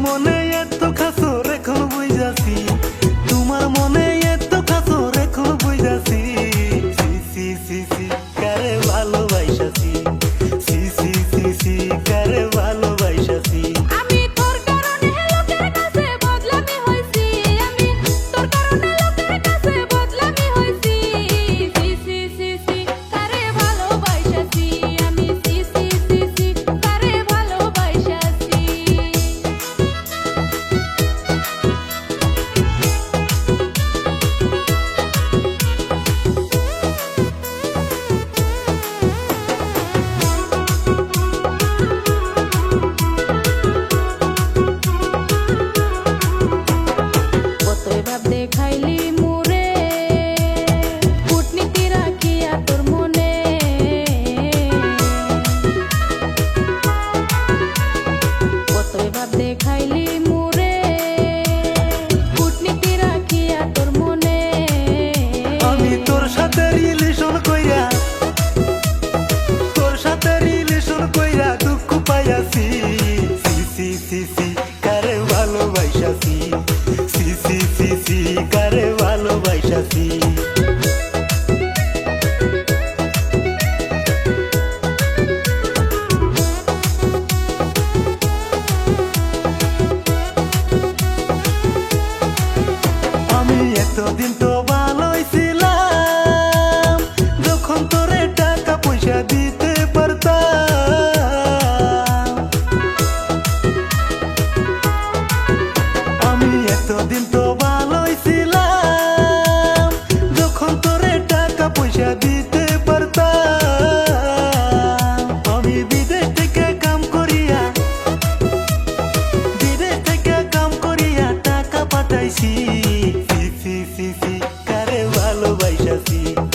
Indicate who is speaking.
Speaker 1: monet.
Speaker 2: আমি
Speaker 1: তোর তোর দুঃখ কারে ভালোবাসাছি সি সি সি সি কারে এতদিন তো ভালোই যখন তোরে টাকা পয়সা দিতে পারতাম। আমি এতদিন তো ভালোই ছিলাম। যখন তোরে টাকা পয়সা দিতে পারতাম। আমি বিদেশ থেকে কাম করিয়া, বিদেশ থেকে কাম করিয়া টাকা পাঠাইছি। ভালোবাসাছি